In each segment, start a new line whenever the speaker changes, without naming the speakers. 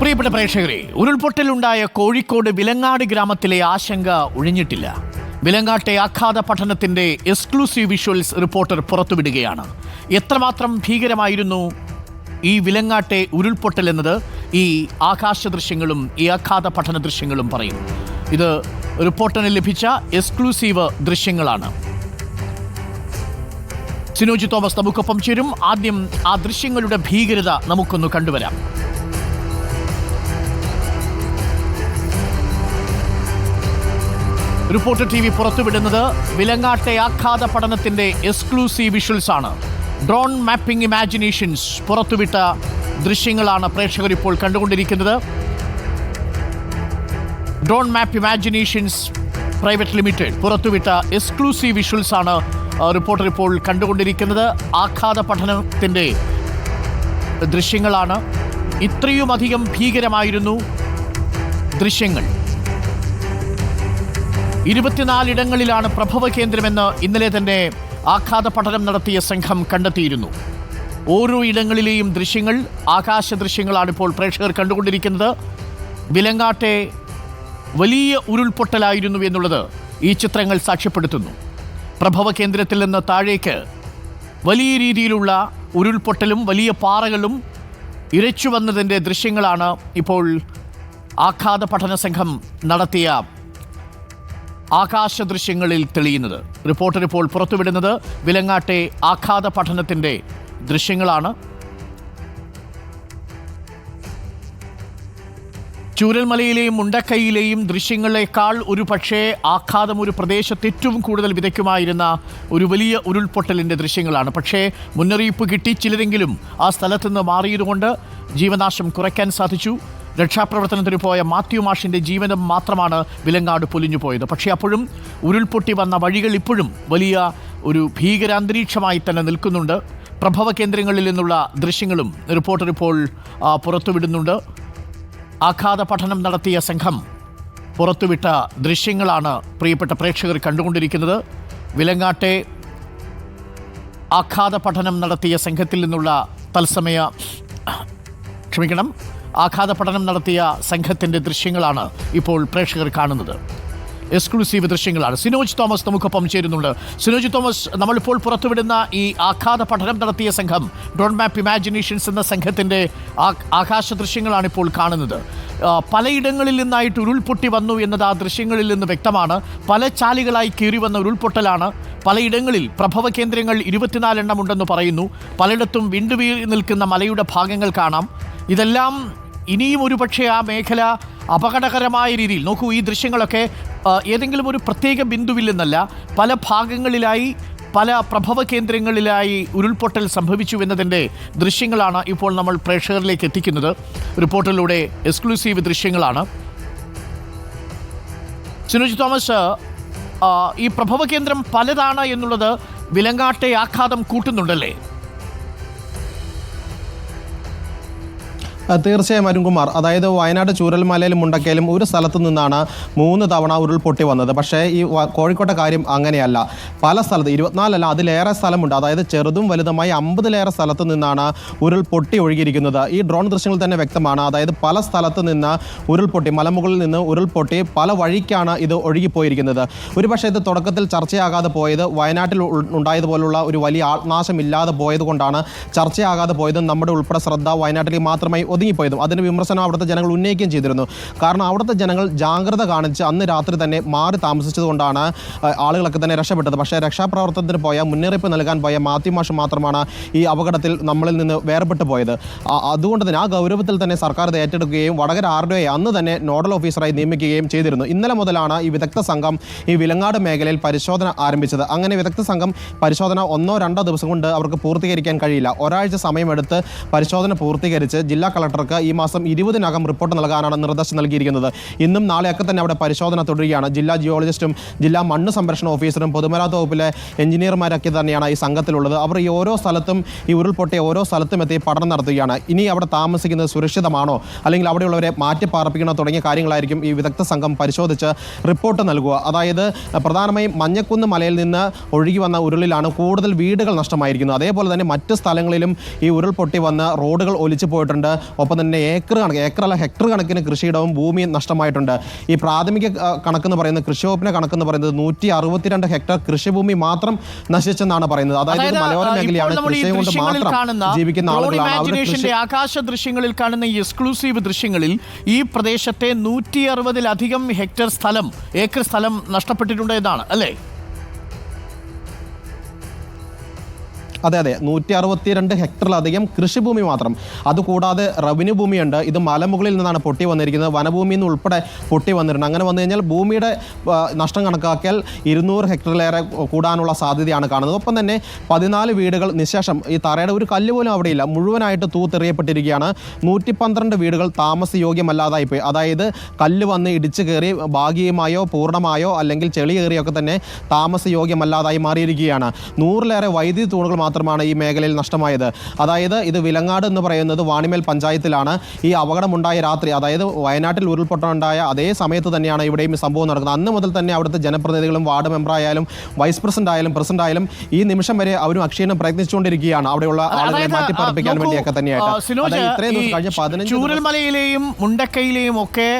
പ്രിയപ്പെട്ട പ്രേക്ഷകരെ ഉരുൾപൊട്ടലുണ്ടായ കോഴിക്കോട് വിലങ്ങാട് ഗ്രാമത്തിലെ ആശങ്ക ഒഴിഞ്ഞിട്ടില്ല. വിലങ്ങാട്ടെ ആഘാത പഠനത്തിന്റെ എക്സ്ക്ലൂസീവ് വിഷ്വൽസ് റിപ്പോർട്ടർ പുറത്തുവിടുകയാണ്. എത്രമാത്രം ഭീകരമായിരുന്നു ഈ വിലങ്ങാട്ടെ ഉരുൾപൊട്ടൽ എന്നത്? ഈ ആകാശ ദൃശ്യങ്ങളും ഈ ആഘാത പഠന ദൃശ്യങ്ങളും പറയും. ഇത് റിപ്പോർട്ടറിന് ലഭിച്ച എക്സ്ക്ലൂസീവ് ദൃശ്യങ്ങളാണ്. സിനോജി തോമസ് നമുക്കൊപ്പം ചേരും. ആദ്യം ആ ദൃശ്യങ്ങളുടെ ഭീകരത നമുക്കൊന്ന് കണ്ടുവരാം. റിപ്പോർട്ടർ ടി വി പുറത്തുവിടുന്നത് വിലങ്ങാട്ടെ ആഘാത പഠനത്തിന്റെ എക്സ്ക്ലൂസീവ് വിഷ്വൽസ് ആണ് ഡ്രോൺ മാപ്പിംഗ് ഇമാജിനേഷൻസ് പുറത്തുവിട്ട ദൃശ്യങ്ങളാണ് പ്രേക്ഷകർ ഇപ്പോൾ കണ്ടുകൊണ്ടിരിക്കുന്നത്. Drone map imaginations private limited പുറത്തുവിട്ട എക്സ്ക്ലൂസീവ് വിഷ്വൽസ് ആണ് റിപ്പോർട്ടർ ഇപ്പോൾ കണ്ടുകൊണ്ടിരിക്കുന്നത്. ആഘാത പഠനത്തിന്റെ ദൃശ്യങ്ങളാണ്. ഇത്രയുമധികം ഭീകരമായിരുന്നു ദൃശ്യങ്ങൾ. ഇരുപത്തിനാലിടങ്ങളിലാണ് പ്രഭവ കേന്ദ്രമെന്ന് ഇന്നലെ തന്നെ ആഘാത പഠനം നടത്തിയ സംഘം കണ്ടെത്തിയിരുന്നു. ഓരോ ഇടങ്ങളിലെയും ദൃശ്യങ്ങൾ ആകാശ ദൃശ്യങ്ങളാണ് ഇപ്പോൾ പ്രേക്ഷകർ കണ്ടുകൊണ്ടിരിക്കുന്നത്. വിലങ്ങാട്ടെ വലിയ ഉരുൾപൊട്ടലായിരുന്നു എന്നുള്ളത് ഈ ചിത്രങ്ങൾ സാക്ഷ്യപ്പെടുത്തുന്നു. പ്രഭവ കേന്ദ്രത്തിൽ നിന്ന് താഴേക്ക് വലിയ രീതിയിലുള്ള ഉരുൾപൊട്ടലും വലിയ പാറകളും ഇരച്ചു വന്നതിന്റെ ദൃശ്യങ്ങളാണ് ഇപ്പോൾ ആഘാത പഠന സംഘം നടത്തിയ ആകാശ ദൃശ്യങ്ങളിൽ തെളിയുന്നത്. റിപ്പോർട്ടർ ഇപ്പോൾ പുറത്തുവിടുന്നത് വിലങ്ങാട്ടെ ആഘാത പഠനത്തിന്റെ ദൃശ്യങ്ങളാണ്. ചൂരൽമലയിലെയും മുണ്ടക്കൈയിലെയും ദൃശ്യങ്ങളെക്കാൾ ഒരു പക്ഷേ ആഘാതം ഒരു പ്രദേശത്ത് ഏറ്റവും കൂടുതൽ വിതയ്ക്കുമായിരുന്ന ഒരു വലിയ ഉരുൾപൊട്ടലിന്റെ ദൃശ്യങ്ങളാണ്. പക്ഷേ മുന്നറിയിപ്പ് കിട്ടി ചിലരെങ്കിലും ആ സ്ഥലത്തുനിന്ന് മാറിയതുകൊണ്ട് ജീവനാശം കുറയ്ക്കാൻ സാധിച്ചു. രക്ഷാപ്രവർത്തനത്തിന് പോയ മാത്യു മാഷിന്റെ ജീവനം മാത്രമാണ് വിലങ്ങാട് പൊലിഞ്ഞു പോയത് പക്ഷേ അപ്പോഴും ഉരുൾപൊട്ടി വന്ന വഴികൾ ഇപ്പോഴും വലിയ ഒരു ഭീകരാന്തരീക്ഷമായി തന്നെ നിൽക്കുന്നുണ്ട്. പ്രഭവ കേന്ദ്രങ്ങളിൽ നിന്നുള്ള ദൃശ്യങ്ങളും റിപ്പോർട്ടർ ഇപ്പോൾ പുറത്തുവിടുന്നുണ്ട്. ആഘാത പഠനം നടത്തിയ സംഘം പുറത്തുവിട്ട ദൃശ്യങ്ങളാണ് പ്രിയപ്പെട്ട പ്രേക്ഷകർ കണ്ടുകൊണ്ടിരിക്കുന്നത്. വിലങ്ങാട്ടെ ആഘാത പഠനം നടത്തിയ സംഘത്തിൽ നിന്നുള്ള തത്സമയ ക്ഷമിക്കണം ആഘാത പഠനം നടത്തിയ സംഘത്തിന്റെ ദൃശ്യങ്ങളാണ് ഇപ്പോൾ പ്രേക്ഷകർ കാണുന്നത്. എക്സ്ക്ലൂസീവ് ദൃശ്യങ്ങളാണ്. സിനോജ് തോമസ് നമുക്കൊപ്പം ചേരുന്നുണ്ട്. സിനോജ് തോമസ് നമ്മളിപ്പോൾ പുറത്തുവിടുന്ന ഈ ആഘാത പഠനം നടത്തിയ സംഘം ഡോൺ മാപ്പ് ഇമാജിനേഷൻസ് എന്ന സംഘത്തിന്റെ ആകാശ ദൃശ്യങ്ങളാണ് ഇപ്പോൾ കാണുന്നത്. പലയിടങ്ങളിൽ നിന്നായിട്ട് ഉരുൾപൊട്ടി വന്നു എന്നത് ആ ദൃശ്യങ്ങളിൽ നിന്ന് വ്യക്തമാണ്. പല ചാലികളായി കീറി വന്ന ഉരുൾപൊട്ടലാണ്. പലയിടങ്ങളിൽ പ്രഭവ കേന്ദ്രങ്ങൾ ഇരുപത്തിനാലെണ്ണം ഉണ്ടെന്ന് പറയുന്നു. പലയിടത്തും വിണ്ടുവീറി നിൽക്കുന്ന മലയുടെ ഭാഗങ്ങൾ കാണാം. ഇതെല്ലാം ഇനിയും ഒരുപക്ഷെ ആ മേഖല അപകടകരമായ രീതിയിൽ നോക്കൂ ഈ ദൃശ്യങ്ങളൊക്കെ ഏതെങ്കിലും ഒരു പ്രത്യേക ബിന്ദുവിൽ നിന്നല്ല പല ഭാഗങ്ങളിലായി പല പ്രഭവ കേന്ദ്രങ്ങളിലായി ഉരുൾപൊട്ടൽ സംഭവിച്ചു എന്നതിന്റെ ദൃശ്യങ്ങളാണ് ഇപ്പോൾ നമ്മൾ പ്രേക്ഷകരിലേക്ക് എത്തിക്കുന്നത്. റിപ്പോർട്ടിലൂടെ എക്സ്ക്ലൂസീവ് ദൃശ്യങ്ങളാണ്. സിനുജി തോമസ് ഈ പ്രഭവ കേന്ദ്രം പലതാണ് എന്നുള്ളത് വിലങ്ങാട്ടെ ആഘാതം കൂട്ടുന്നുണ്ടല്ലേ?
തീർച്ചയായും അരുൺകുമാർ അതായത് വയനാട് ചൂരൽമലയിലും മുണ്ടക്കയിലും ഒരു സ്ഥലത്ത് നിന്നാണ് മൂന്ന് തവണ ഉരുൾപൊട്ടി വന്നത്. പക്ഷേ ഈ കോഴിക്കോട്ടെ കാര്യം അങ്ങനെയല്ല. പല സ്ഥലത്ത് ഇരുപത്തിനാലല്ല അതിലേറെ സ്ഥലമുണ്ട്. അതായത് ചെറുതും വലുതുമായി അമ്പതിലേറെ സ്ഥലത്ത് നിന്നാണ് ഉരുൾപൊട്ടി ഒഴുകിയിരിക്കുന്നത്. ഈ ഡ്രോൺ ദൃശ്യങ്ങൾ തന്നെ വ്യക്തമാണ്. അതായത് പല സ്ഥലത്ത് നിന്ന് ഉരുൾപൊട്ടി മലമുകളിൽ നിന്ന് ഉരുൾപൊട്ടി പല വഴിക്കാണ് ഇത് ഒഴുകിപ്പോയിരിക്കുന്നത്. ഒരുപക്ഷെ ഇത് തുടക്കത്തിൽ ചർച്ചയാകാതെ പോയത് വയനാട്ടിൽ ഉണ്ടായതുപോലുള്ള ഒരു വലിയ ആത്മനാശം ഇല്ലാതെ പോയത് കൊണ്ടാണ് ചർച്ചയാകാതെ പോയത് നമ്മുടെ ഉൾപ്പെടെ ശ്രദ്ധ വയനാട്ടിൽ മാത്രമായി ഒതുങ്ങിപ്പോയതും അതിന് വിമർശനം അവിടുത്തെ ജനങ്ങൾ ഉന്നയിക്കുകയും ചെയ്തിരുന്നു. കാരണം അവിടുത്തെ ജനങ്ങൾ ജാഗ്രത കാണിച്ച് അന്ന് രാത്രി തന്നെ മാറി താമസിച്ചതുകൊണ്ടാണ് ആളുകളൊക്കെ തന്നെ രക്ഷപ്പെട്ടത്. പക്ഷേ രക്ഷാപ്രവർത്തനത്തിന് പോയ മുന്നറിയിപ്പ് നൽകാൻ പോയ മാത്യു മാഷ് മാത്രമാണ് ഈ അപകടത്തിൽ നമ്മളിൽ നിന്ന് വേർപെട്ട് പോയത്. അതുകൊണ്ട് തന്നെ ആ ഗൗരവത്തിൽ തന്നെ സർക്കാർ ഇത് ഏറ്റെടുക്കുകയും വടകര ആർ ഡി അന്ന് തന്നെ നോഡൽ ഓഫീസറായി നിയമിക്കുകയും ചെയ്തിരുന്നു. ഇന്നലെ മുതലാണ് ഈ വിദഗ്ധ സംഘം ഈ വിലങ്ങാട് മേഖലയിൽ പരിശോധന ആരംഭിച്ചത്. അങ്ങനെ വിദഗ്ധ സംഘം പരിശോധന ഒന്നോ രണ്ടോ ദിവസം കൊണ്ട് അവർക്ക് പൂർത്തീകരിക്കാൻ കഴിയില്ല. ഒരാഴ്ച സമയമെടുത്ത് പരിശോധന പൂർത്തീകരിച്ച് ജില്ലാ കളക്ടർക്ക് ഈ മാസം ഇരുപതിനകം റിപ്പോർട്ട് നൽകാനാണ് നിർദ്ദേശം നൽകിയിരിക്കുന്നത്. ഇന്നും നാളെയൊക്കെ തന്നെ അവിടെ പരിശോധന തുടരുകയാണ്. ജില്ലാ ജിയോളജിസ്റ്റും ജില്ലാ മണ്ണ് സംരക്ഷണ ഓഫീസറും പൊതുമരാമത്ത് വകുപ്പിലെ എഞ്ചിനീയർമാരൊക്കെ തന്നെയാണ് ഈ സംഘത്തിലുള്ളത്. അവർ ഈ ഓരോ സ്ഥലത്തും ഈ ഉരുൾപൊട്ടിയ ഓരോ സ്ഥലത്തും എത്തി പഠനം നടത്തുകയാണ്. ഇനി അവിടെ താമസിക്കുന്നത് സുരക്ഷിതമാണോ? അല്ലെങ്കിൽ അവിടെയുള്ളവരെ മാറ്റി പാർപ്പിക്കണോ തുടങ്ങിയ കാര്യങ്ങളായിരിക്കും ഈ വിദഗ്ധ സംഘം പരിശോധിച്ച് റിപ്പോർട്ട് നൽകുക. അതായത് പ്രധാനമായും മഞ്ഞക്കുന്ന് മലയിൽ നിന്ന് ഒഴുകി വന്ന ഉരുളിലാണ് കൂടുതൽ വീടുകൾ നഷ്ടമായിരിക്കുന്നത്. അതേപോലെ തന്നെ മറ്റ് സ്ഥലങ്ങളിലും ഈ ഉരുൾപൊട്ടി വന്ന് റോഡുകൾ ഒലിച്ചു പോയിട്ടുണ്ട്. ഒപ്പം തന്നെ ഏക്കർ കണക്ക് ഏക്കറല്ല ഹെക്ടർ കണക്കിന് കൃഷിയിടവും ഭൂമിയും നഷ്ടമായിട്ടുണ്ട്. ഈ പ്രാഥമിക കണക്കെന്ന് പറയുന്നത് കൃഷി വകുപ്പിന്റെ കണക്കെന്ന് പറയുന്നത് നൂറ്റി അറുപത്തിരണ്ട് ഹെക്ടർ കൃഷിഭൂമി മാത്രം നശിച്ചെന്നാണ് പറയുന്നത്. അതായത് മലയോര മേഖലയാണ് കൃഷി കൊണ്ട് മാത്രം ജീവിക്കുന്ന ആളുകളാണ്.
ആകാശ ദൃശ്യങ്ങളിൽ കാണുന്ന ഈ എക്സ്ക്ലൂസീവ് ദൃശ്യങ്ങളിൽ ഈ പ്രദേശത്തെ നൂറ്റി അറുപതിലധികം ഹെക്ടർ സ്ഥലം ഏക്കർ സ്ഥലം നഷ്ടപ്പെട്ടിട്ടുണ്ട് എന്നാണ് അല്ലേ?
അതെ അതെ. നൂറ്റി അറുപത്തിരണ്ട് ഹെക്ടറിലധികം കൃഷിഭൂമി മാത്രം. അതുകൂടാതെ റവന്യൂ ഭൂമിയുണ്ട്. ഇത് മലമുകളിൽ നിന്നാണ് പൊട്ടി വന്നിരിക്കുന്നത്. വനഭൂമിയിൽ നിന്ന് ഉൾപ്പെടെ പൊട്ടി വന്നിട്ടുണ്ട്. അങ്ങനെ വന്നു കഴിഞ്ഞാൽ ഭൂമിയുടെ നഷ്ടം കണക്കാക്കിയാൽ ഇരുന്നൂറ് ഹെക്ടറിലേറെ കൂടാനുള്ള സാധ്യതയാണ് കാണുന്നത്. ഒപ്പം തന്നെ പതിനാല് വീടുകൾ നിശേഷം ഈ തറയുടെ ഒരു കല്ല് പോലും അവിടെയില്ല മുഴുവനായിട്ട് തൂത്തെറിയപ്പെട്ടിരിക്കുകയാണ്. നൂറ്റി പന്ത്രണ്ട് വീടുകൾ താമസയോഗ്യമല്ലാതായി പോയി. അതായത് കല്ല് വന്ന് ഇടിച്ചു കയറി ഭാഗികമായോ പൂർണമായോ അല്ലെങ്കിൽ ചെളി കയറിയൊക്കെ തന്നെ താമസയോഗ്യമല്ലാതായി മാറിയിരിക്കുകയാണ്. നൂറിലേറെ വൈദ്യുതി തൂണുകൾ മാത്രമാണ് ഈ മേഖലയിൽ നഷ്ടമായത്. അതായത് ഇത് വിലങ്ങാട് എന്ന് പറയുന്നത് വാണിമേൽ പഞ്ചായത്തിലാണ് ഈ അപകടമുണ്ടായ രാത്രി. അതായത് വയനാട്ടിൽ ഉരുൾപൊട്ടലുണ്ടായ അതേ സമയത്ത് തന്നെയാണ് ഇവിടെയും സംഭവം നടക്കുന്നത്. അന്ന് മുതൽ തന്നെ അവിടുത്തെ ജനപ്രതിനിധികളും വാർഡ് മെമ്പറായാലും വൈസ് പ്രസിഡന്റ് ആയാലും പ്രസിഡന്റ് ആയാലും ഈ നിമിഷം വരെ അവരും അക്ഷീണം പ്രയത്നിച്ചുകൊണ്ടിരിക്കുകയാണ്. അവിടെയുള്ള ആളുകളെ മാറ്റിപ്പാർപ്പിക്കാൻ വേണ്ടിയൊക്കെ തന്നെയായിട്ട്.
ചൂരൽമലയിലെയും മുണ്ടക്കയിലെയും ഒക്കെ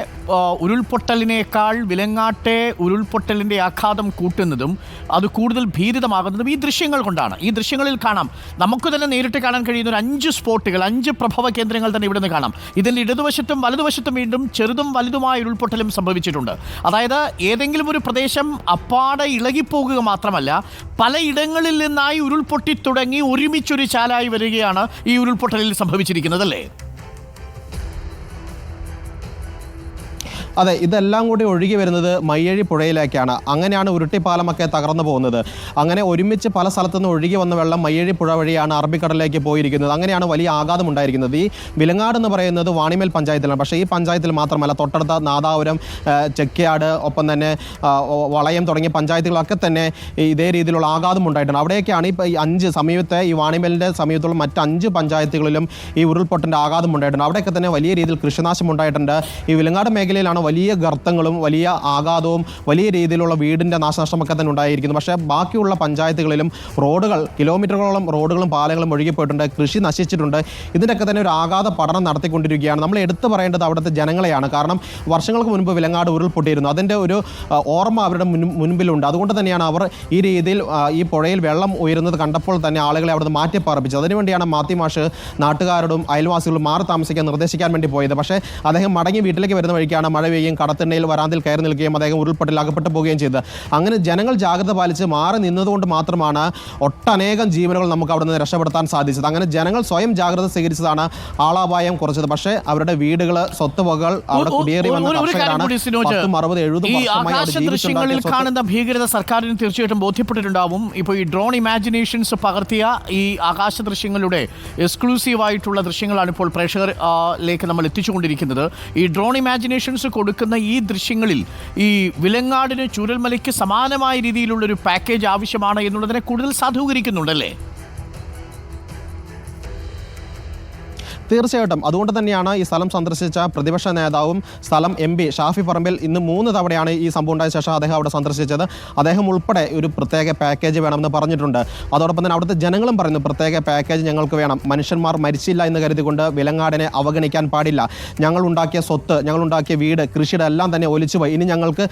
ഉരുൾപൊട്ടലിനേക്കാൾ വിലങ്ങാട്ടെ ഉരുൾപൊട്ടലിന്റെ ആഘാതം കൂട്ടുന്നതും അത് കൂടുതൽ ഭീതിതമാകുന്നതും ഈ ദൃശ്യങ്ങൾ കൊണ്ടാണ്. ഈ ദൃശ്യങ്ങളിൽ കാണാം. നമുക്ക് തന്നെ നേരിട്ട് കാണാൻ കഴിയുന്ന ഒരു അഞ്ച് സ്പോട്ടുകൾ അഞ്ച് പ്രഭവ കേന്ദ്രങ്ങൾ തന്നെ ഇവിടുന്ന് കാണാം. ഇതിൽ ഇടതുവശത്തും വലതുവശത്തും വീണ്ടും ചെറുതും വലുതുമായ ഉരുൾപൊട്ടലും സംഭവിച്ചിട്ടുണ്ട്. അതായത് ഏതെങ്കിലും ഒരു പ്രദേശം അപ്പാടെ ഇളകിപ്പോകുക മാത്രമല്ല പലയിടങ്ങളിൽ നിന്നായി ഉരുൾപൊട്ടി തുടങ്ങി ഒരുമിച്ചൊരു ചാലായി വരികയാണ് ഈ ഉരുൾപൊട്ടലിൽ സംഭവിച്ചിരിക്കുന്നത് അല്ലേ?
അതെ ഇതെല്ലാം കൂടി ഒഴുകി വരുന്നത് മയ്യഴി പുഴയിലേക്കാണ്. അങ്ങനെയാണ് ഉരുട്ടിപ്പാലമൊക്കെ തകർന്നു പോകുന്നത്. അങ്ങനെ ഒരുമിച്ച് പല സ്ഥലത്തുനിന്ന് ഒഴുകി വന്ന വെള്ളം മയ്യഴി പുഴ വഴിയാണ് അറബിക്കടലിലേക്ക് പോയിരിക്കുന്നത്. അങ്ങനെയാണ് വലിയ ആഘാതം ഉണ്ടായിരിക്കുന്നത്. ഈ വിലങ്ങാട് എന്ന് പറയുന്നത് വാണിമേൽ പഞ്ചായത്തിലാണ്. പക്ഷേ ഈ പഞ്ചായത്തിൽ മാത്രമല്ല തൊട്ടടുത്ത നാദാപുരം ചെക്കിയാട് ഒപ്പം തന്നെ വളയം തുടങ്ങിയ പഞ്ചായത്തുകളൊക്കെ തന്നെ ഇതേ രീതിയിലുള്ള ആഘാതം ഉണ്ടായിട്ടുണ്ട്. അവിടെയൊക്കെയാണ് ഇപ്പോൾ ഈ അഞ്ച് സമീപത്തെ ഈ വാണിമേലിന്റെ സമീപത്തുള്ള മറ്റ് അഞ്ച് പഞ്ചായത്തുകളിലും ഈ ഉരുൾപൊട്ടന്റെ ആഘാതം ഉണ്ടായിട്ടുണ്ട്. അവിടെയൊക്കെ തന്നെ വലിയ രീതിയിൽ കൃഷിനാശം ഉണ്ടായിട്ടുണ്ട്. ഈ വിലങ്ങാട് മേഖലയിലാണ് വലിയ ഗർത്തങ്ങളും വലിയ ആഘാതവും വലിയ രീതിയിലുള്ള വീടിന്റെ നാശനഷ്ടമൊക്കെ തന്നെ ഉണ്ടായിരിക്കുന്നു. പക്ഷേ ബാക്കിയുള്ള പഞ്ചായത്തുകളിലും റോഡുകൾ കിലോമീറ്ററുകളോളം റോഡുകളും പാലങ്ങളും ഒഴുകിപ്പോയിട്ടുണ്ട് കൃഷി നശിച്ചിട്ടുണ്ട്. ഇതിന്റെയൊക്കെ തന്നെ ഒരു ആഘാത പഠനം നടത്തിക്കൊണ്ടിരിക്കുകയാണ്. നമ്മൾ എടുത്തു പറയേണ്ടത് അവിടുത്തെ ജനങ്ങളെയാണ്. കാരണം വർഷങ്ങൾക്ക് മുൻപ് വിലങ്ങാട് ഉരുൾപൊട്ടിയിരുന്നു. അതിന്റെ ഒരു ഓർമ്മ അവരുടെ മുൻപിലുണ്ട്. അതുകൊണ്ട് തന്നെയാണ് അവർ ഈ രീതിയിൽ ഈ പുഴയിൽ വെള്ളം ഉയരുന്നത് കണ്ടപ്പോൾ തന്നെ ആളുകളെ അവിടുന്ന് മാറ്റിപ്പാർപ്പിച്ചത്. അതിനുവേണ്ടിയാണ് മാത്തി മാഷ് നാട്ടുകാരോടും അയൽവാസികളും മാറി താമസിക്കാൻ നിർദ്ദേശിക്കാൻ വേണ്ടി പോയത്. പക്ഷേ അദ്ദേഹം മടങ്ങി വീട്ടിലേക്ക് വരുന്ന വഴിക്കാണ് മഴ പെയ്യുകയും കടത്തിണ്ണയിൽ വരാന്തിൽ കയറി നിൽക്കുകയും അദ്ദേഹം ഉരുൾപൊട്ടിൽ അകപ്പെട്ടു പോവുകയും ചെയ്തത് അങ്ങനെ ജനങ്ങൾ ജാഗ്രത പാലിച്ച് മാറി നിന്നതുകൊണ്ട് മാത്രമാണ് ഒട്ടനേകം ജീവനുകൾ നമുക്ക് അവിടെ നിന്ന് രക്ഷപ്പെടുത്താൻ സാധിച്ചത്. അങ്ങനെ ജനങ്ങൾ സ്വയം ജാഗ്രത സ്വീകരിച്ചതാണ് ആളാപായം കുറച്ചത്. പക്ഷേ അവരുടെ വീടുകൾ സ്വത്തുവകകൾ അവിടെ കുടിയേറി വന്ന കർഷകരാണ് അറുപത് എഴുപതും
ദൃശ്യങ്ങളിൽ കാണുന്ന ഭീകരത സർക്കാരിന് തീർച്ചയായിട്ടും ബോധ്യപ്പെട്ടിട്ടുണ്ടാവും. ഇപ്പോൾ ഈ ഡ്രോൺ ഇമാജിനേഷൻസ് പകർത്തിയ ഈ ആകാശ ദൃശ്യങ്ങളുടെ എക്സ്ക്ലൂസീവ് ആയിട്ടുള്ള ദൃശ്യങ്ങളാണ് ഇപ്പോൾ പ്രേക്ഷകരിലേക്ക് ലേക്ക് നമ്മൾ എത്തിച്ചുകൊണ്ടിരിക്കുന്നത്. ഈ ഡ്രോൺ ഇമാജിനേഷൻസ് കൊടുക്കുന്ന ഈ ദൃശ്യങ്ങളിൽ ഈ വിലങ്ങാടിന് ചൂരൽമലയ്ക്ക് സമാനമായ രീതിയിലുള്ളൊരു പാക്കേജ് ആവശ്യമാണ് എന്നുള്ളതിനെ കൂടുതൽ സാധൂകരിക്കുന്നുണ്ടല്ലേ?
തീർച്ചയായിട്ടും. അതുകൊണ്ട് തന്നെയാണ് ഈ സ്ഥലം സന്ദർശിച്ച പ്രതിപക്ഷ നേതാവും സ്ഥലം എം പി ഷാഫി പറമ്പിൽ ഇന്ന് മൂന്ന് തവണയാണ് ഈ സംഭവം ഉണ്ടായ ശേഷം അദ്ദേഹം അവിടെ സന്ദർശിച്ചത്. അദ്ദേഹം ഉൾപ്പെടെ ഒരു പ്രത്യേക പാക്കേജ് വേണമെന്ന് പറഞ്ഞിട്ടുണ്ട്. അതോടൊപ്പം തന്നെ അവിടുത്തെ ജനങ്ങളും പറയുന്നു പ്രത്യേക പാക്കേജ് ഞങ്ങൾക്ക് വേണം. മനുഷ്യന്മാർ മരിച്ചില്ല എന്ന് കരുതിക്കൊണ്ട് വിലങ്ങാടിനെ അവഗണിക്കാൻ പാടില്ല. ഞങ്ങൾ ഉണ്ടാക്കിയ സ്വത്ത് ഞങ്ങൾ ഉണ്ടാക്കിയ വീട് കൃഷിയുടെ എല്ലാം തന്നെ ഒലിച്ചുപോയി ഇനി ഞങ്ങൾക്ക്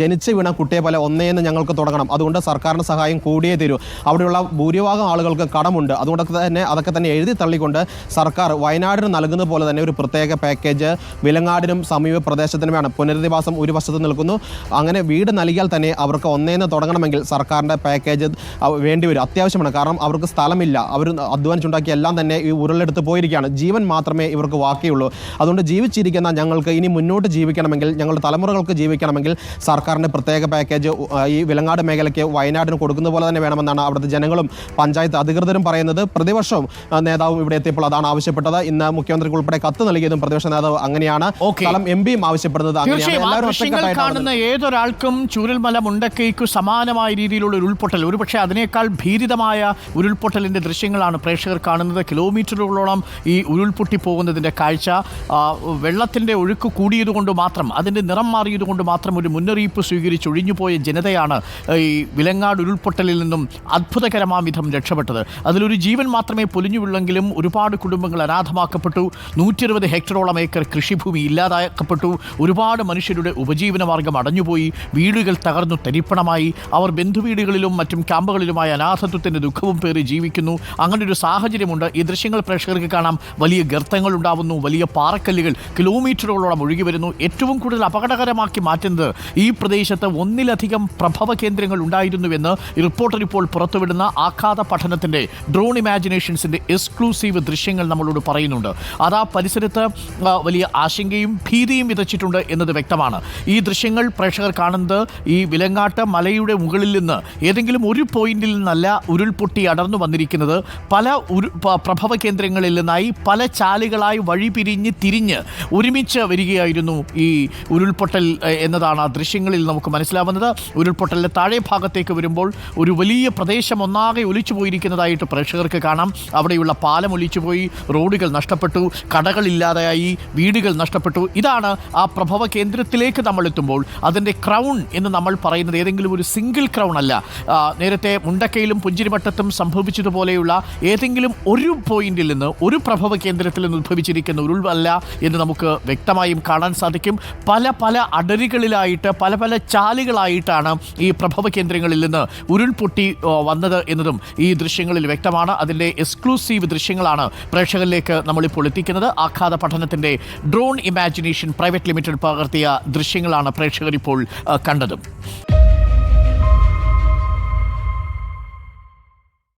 ജനിച്ചു വീണ കുട്ടിയെ പോലെ ഒന്നേന്ന് ഞങ്ങൾക്ക് തുടങ്ങണം. അതുകൊണ്ട് സർക്കാരിന്റെ സഹായം കൂടിയേ തീരൂ. അവിടെയുള്ള ഭൂരിഭാഗം ആളുകൾക്ക് കടമുണ്ട്. അതുകൊണ്ടൊക്കെ തന്നെ അതൊക്കെ തന്നെ എഴുതി തള്ളിക്കൊണ്ട് സർക്കാർ വയനാടിന് നൽകുന്ന പോലെ തന്നെ ഒരു പ്രത്യേക പാക്കേജ് വിലങ്ങാടിനും സമീപ പ്രദേശത്തിനും വേണം പുനരധിവാസം ഒരു വശത്ത് നിൽക്കുന്നു. അങ്ങനെ വീട് നൽകിയാൽ തന്നെ അവർക്ക് ഒന്നേന്ന് തുടങ്ങണമെങ്കിൽ സർക്കാരിന്റെ പാക്കേജ് വേണ്ടിവരും വേണ്ടി വരും. അത്യാവശ്യമാണ്. കാരണം അവർക്ക് സ്ഥലമില്ല. അവർ അധ്വാനിച്ചുണ്ടാക്കിയ എല്ലാം തന്നെ ഈ ഉരുളെടുത്ത് പോയിരിക്കുകയാണ്. ജീവൻ മാത്രമേ ഇവർക്ക് ബാക്കിയുള്ളൂ അതുകൊണ്ട് ജീവിച്ചിരിക്കുന്ന ഞങ്ങൾക്ക് ഇനി മുന്നോട്ട് ജീവിക്കണമെങ്കിൽ ഞങ്ങളുടെ തലമുറകൾക്ക് ജീവിക്കണമെങ്കിൽ സർക്കാരിന്റെ പ്രത്യേക പാക്കേജ് ഈ വിലങ്ങാട് മേഖലയ്ക്ക് വയനാടിന് കൊടുക്കുന്ന പോലെ തന്നെ വേണമെന്നാണ് അവിടുത്തെ ജനങ്ങളും പഞ്ചായത്ത് അധികൃതരും പറയുന്നത്. പ്രതിവർഷവും നേതാവും ഇവിടെ എത്തിയപ്പോൾ അതാണ് ആവശ്യപ്പെട്ടത്. ഇന്ന് മുഖ്യമന്ത്രിക്ക് ഉൾപ്പെടെ കത്ത് നൽകിയതും പ്രതിപക്ഷ നേതാവ് അങ്ങനെയാണ്. സ്ഥലം എം പിയും ആവശ്യപ്പെടുന്നത് അങ്ങനെയാണ്.
കാണുന്ന ഏതൊരാൾക്കും ചൂരൽമല മുണ്ടക്കൈക്ക് സമാനമായ രീതിയിലുള്ള ഒരു ഉരുൾപൊട്ടൽ ഒരുപക്ഷെ അതിനേക്കാൾ ഭീതിതമായ ഉരുൾപൊട്ടലിന്റെ ദൃശ്യങ്ങളാണ് പ്രേക്ഷകർ കാണുന്നത്. കിലോമീറ്ററുകളോളം ഈ ഉരുൾപൊട്ടി പോകുന്നതിന്റെ കാഴ്ച വെള്ളത്തിന്റെ ഒഴുക്ക് കൂടിയതുകൊണ്ട് മാത്രം അതിന്റെ നിറം മാറിയതുകൊണ്ട് മാത്രം ഒരു മുന്നറിയിപ്പ് സ്വീകരിച്ച് ഒഴിഞ്ഞുപോയ ജനതയാണ് ഈ വിലങ്ങാട് ഉരുൾപൊട്ടലിൽ നിന്നും അത്ഭുതകരമാം വിധം രക്ഷപ്പെട്ടത്. അതിലൊരു ജീവൻ മാത്രമേ പൊലിഞ്ഞുള്ളെങ്കിലും ഒരുപാട് കുടുംബങ്ങൾ അനാഥമായി അനാഥമാക്കപ്പെട്ടു നൂറ്റി ഇരുപത് ഹെക്ടറോളം ഏക്കർ കൃഷിഭൂമി ഇല്ലാതാക്കപ്പെട്ടു. ഒരുപാട് മനുഷ്യരുടെ ഉപജീവന മാർഗം അടഞ്ഞുപോയി. വീടുകൾ തകർന്നു തരിപ്പണമായി. അവർ ബന്ധുവീടുകളിലും മറ്റും ക്യാമ്പുകളിലുമായി അനാഥത്വത്തിന്റെ ദുഃഖവും പേറി ജീവിക്കുന്നു. അങ്ങനെ ഒരു സാഹചര്യമുണ്ട്. ഈ ദൃശ്യങ്ങൾ പ്രേക്ഷകർക്ക് കാണാം. വലിയ ഗർത്തങ്ങൾ ഉണ്ടാവുന്നു. വലിയ പാറക്കല്ലുകൾ കിലോമീറ്ററുകളോളം ഒഴുകി വരുന്നു. ഏറ്റവും കൂടുതൽ അപകടകരമാക്കി മാറ്റുന്നത് ഈ പ്രദേശത്ത് ഒന്നിലധികം പ്രഭവ കേന്ദ്രങ്ങൾ ഉണ്ടായിരുന്നുവെന്ന് റിപ്പോർട്ടർ ഇപ്പോൾ പുറത്തുവിടുന്ന ആഘാത പഠനത്തിന്റെ ഡ്രോൺ ഇമാജിനേഷൻസിന്റെ എക്സ്ക്ലൂസീവ് ദൃശ്യങ്ങൾ നമ്മളോട് പറയുന്നുണ്ട്. അത് ആ പരിസരത്ത് വലിയ ആശങ്കയും ഭീതിയും വിതച്ചിട്ടുണ്ട് എന്നത് വ്യക്തമാണ്. ഈ ദൃശ്യങ്ങൾ പ്രേക്ഷകർ കാണുന്നത് ഈ വിലങ്ങാട്ട് മലയുടെ മുകളിൽ നിന്ന് ഏതെങ്കിലും ഒരു പോയിന്റിൽ നിന്നല്ല ഉരുൾപൊട്ടി അടർന്നു വന്നിരിക്കുന്നത്. പല ഉരു പ്രഭവ കേന്ദ്രങ്ങളിൽ നിന്നായി പല ചാലുകളായി വഴി പിരിഞ്ഞ് തിരിഞ്ഞ് ഒരുമിച്ച് വരികയായിരുന്നു ഈ ഉരുൾപൊട്ടൽ എന്നതാണ് ആ ദൃശ്യങ്ങളിൽ നമുക്ക് മനസ്സിലാവുന്നത്. ഉരുൾപൊട്ടലിന്റെ താഴെ ഭാഗത്തേക്ക് വരുമ്പോൾ ഒരു വലിയ പ്രദേശം ഒന്നാകെ ഒലിച്ചു പോയിരിക്കുന്നതായിട്ട് പ്രേക്ഷകർക്ക് കാണാം. അവിടെയുള്ള പാലം ഒലിച്ചുപോയി റോഡുകൾ നഷ്ടപ്പെട്ടു കടകളില്ലാതെയായി വീടുകൾ നഷ്ടപ്പെട്ടു. ഇതാണ് ആ പ്രഭവ കേന്ദ്രത്തിലേക്ക് നമ്മൾ എത്തുമ്പോൾ അതിന്റെ ക്രൗൺ എന്ന് നമ്മൾ പറയുന്നത്. ഏതെങ്കിലും ഒരു സിംഗിൾ ക്രൗൺ അല്ല. നേരത്തെ മുണ്ടക്കയിലും പുഞ്ചിരിമട്ടത്തും സംഭവിച്ചതുപോലെയുള്ള ഏതെങ്കിലും ഒരു പോയിന്റിൽ നിന്ന് ഒരു പ്രഭവ കേന്ദ്രത്തിൽ നിന്ന് ഉദ്ഭവിച്ചിരിക്കുന്ന ഉരുൾവല്ല എന്ന് നമുക്ക് വ്യക്തമായും കാണാൻ സാധിക്കും. പല പല അടരികളിലായിട്ട് പല പല ചാലുകളായിട്ടാണ് ഈ പ്രഭവ കേന്ദ്രങ്ങളിൽ നിന്ന് ഉരുൾപൊട്ടി വന്നത് എന്നതും ഈ ദൃശ്യങ്ങളിൽ വ്യക്തമാണ്. അതിന്റെ എക്സ്ക്ലൂസീവ് ദൃശ്യങ്ങളാണ് പ്രേക്ഷകരിലേക്ക് നമ്മളിപ്പോൾ എത്തിക്കുന്നത് ആഘാത പഠനത്തിന്റെ ഡ്രോൺ ഇമാജിനേഷൻ പ്രൈവറ്റ് ലിമിറ്റഡ് പകർത്തിയ ദൃശ്യങ്ങളാണ് പ്രേക്ഷകർ ഇപ്പോൾ കണ്ടതും.